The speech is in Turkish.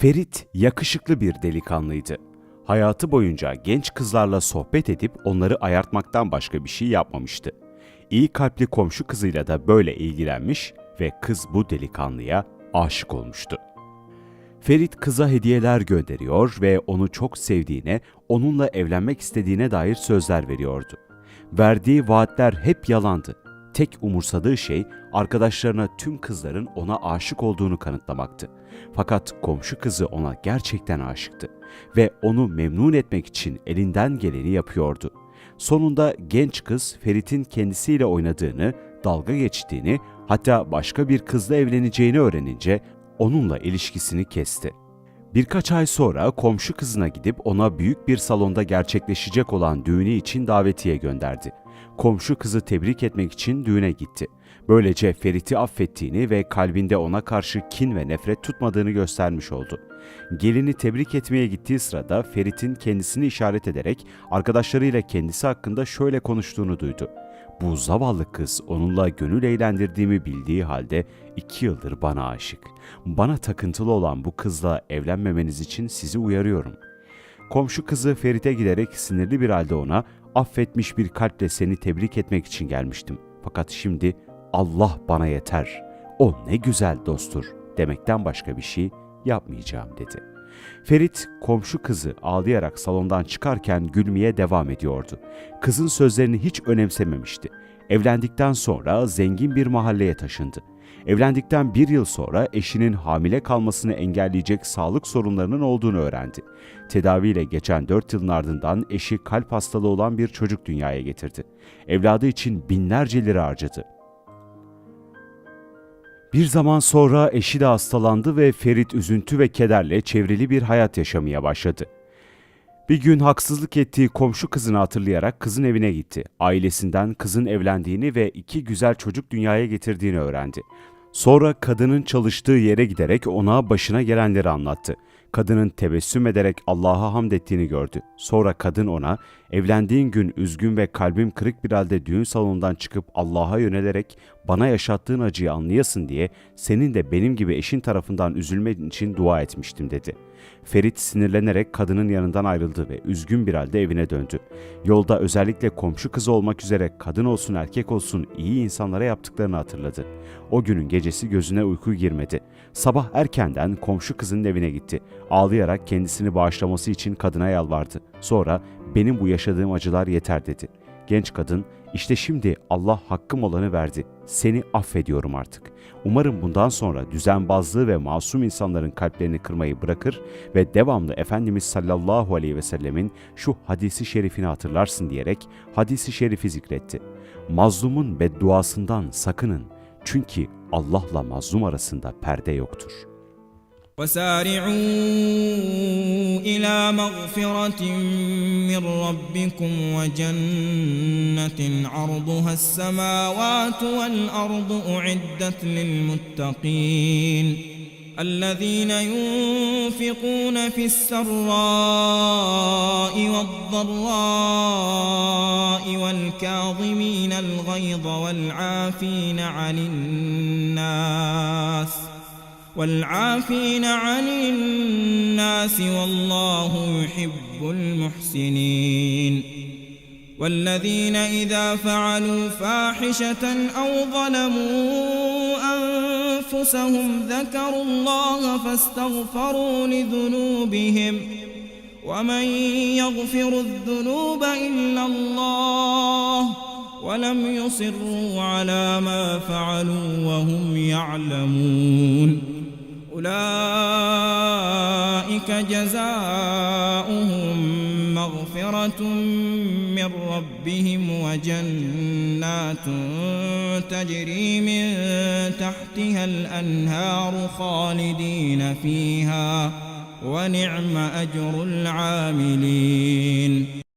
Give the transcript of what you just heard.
Ferit yakışıklı bir delikanlıydı. Hayatı boyunca genç kızlarla sohbet edip onları ayartmaktan başka bir şey yapmamıştı. İyi kalpli komşu kızıyla da böyle ilgilenmiş ve kız bu delikanlıya aşık olmuştu. Ferit kıza hediyeler gönderiyor ve onu çok sevdiğine, onunla evlenmek istediğine dair sözler veriyordu. Verdiği vaatler hep yalandı. Tek umursadığı şey arkadaşlarına tüm kızların ona aşık olduğunu kanıtlamaktı. Fakat komşu kızı ona gerçekten aşıktı ve onu memnun etmek için elinden geleni yapıyordu. Sonunda genç kız Ferit'in kendisiyle oynadığını, dalga geçtiğini, hatta başka bir kızla evleneceğini öğrenince onunla ilişkisini kesti. Birkaç ay sonra komşu kızına gidip ona büyük bir salonda gerçekleşecek olan düğünü için davetiye gönderdi. Komşu kızı tebrik etmek için düğüne gitti. Böylece Ferit'i affettiğini ve kalbinde ona karşı kin ve nefret tutmadığını göstermiş oldu. Gelini tebrik etmeye gittiği sırada Ferit'in kendisini işaret ederek arkadaşlarıyla kendisi hakkında şöyle konuştuğunu duydu. Bu zavallı kız onunla gönül eğlendirdiğimi bildiği halde iki yıldır bana aşık. Bana takıntılı olan bu kızla evlenmemeniz için sizi uyarıyorum. Komşu kızı Ferit'e giderek sinirli bir halde ona affetmiş bir kalple seni tebrik etmek için gelmiştim. Fakat şimdi Allah bana yeter. O ne güzel dosttur demekten başka bir şey yapmayacağım dedi. Ferit komşu kızı ağlayarak salondan çıkarken gülmeye devam ediyordu. Kızın sözlerini hiç önemsememişti. Evlendikten sonra zengin bir mahalleye taşındı. Evlendikten bir yıl sonra eşinin hamile kalmasını engelleyecek sağlık sorunlarının olduğunu öğrendi. Tedaviyle geçen 4 yılın ardından eşi kalp hastalığı olan bir çocuk dünyaya getirdi. Evladı için binlerce lira harcadı. Bir zaman sonra eşi de hastalandı ve Ferit üzüntü ve kederle çevrili bir hayat yaşamaya başladı. Bir gün haksızlık ettiği komşu kızını hatırlayarak kızın evine gitti. Ailesinden kızın evlendiğini ve iki güzel çocuk dünyaya getirdiğini öğrendi. Sonra kadının çalıştığı yere giderek ona başına gelenleri anlattı. Kadının tebessüm ederek Allah'a hamd ettiğini gördü. Sonra kadın ona evlendiğin gün üzgün ve kalbim kırık bir halde düğün salonundan çıkıp Allah'a yönelerek bana yaşattığın acıyı anlayasın diye senin de benim gibi eşin tarafından üzülmen için dua etmiştim dedi. Ferit sinirlenerek kadının yanından ayrıldı ve üzgün bir halde evine döndü. Yolda özellikle komşu kızı olmak üzere kadın olsun erkek olsun iyi insanlara yaptıklarını hatırladı. O günün gecesi gözüne uyku girmedi. Sabah erkenden komşu kızının evine gitti. Ağlayarak kendisini bağışlaması için kadına yalvardı. Sonra benim bu yaşadığım acılar yeter dedi. Genç kadın işte şimdi Allah hakkım olanı verdi. Seni affediyorum artık. Umarım bundan sonra düzenbazlığı ve masum insanların kalplerini kırmayı bırakır ve devamlı Efendimiz sallallahu aleyhi ve sellemin şu hadisi şerifini hatırlarsın diyerek hadisi şerifi zikretti. Mazlumun bedduasından sakının. Çünkü Allah'la mazlum arasında perde yoktur. وسارعوا إلى مغفرة من ربكم وجنة عرضها السماوات والأرض أعدت للمتقين الذين ينفقون في السراء والضراء والكاظمين الغيظ والعافين عن الناس والعافين عن الناس والله يحب المحسنين والذين إذا فعلوا فاحشة أو ظلموا أنفسهم ذكروا الله فاستغفروا لذنوبهم ومن يغفر الذنوب إلا الله ولم يصروا على ما فعلوا وهم يعلمون أولئك جزاؤهم مغفرة من ربهم وجنات تجري من تحتها الأنهار خالدين فيها ونعم أجر العاملين.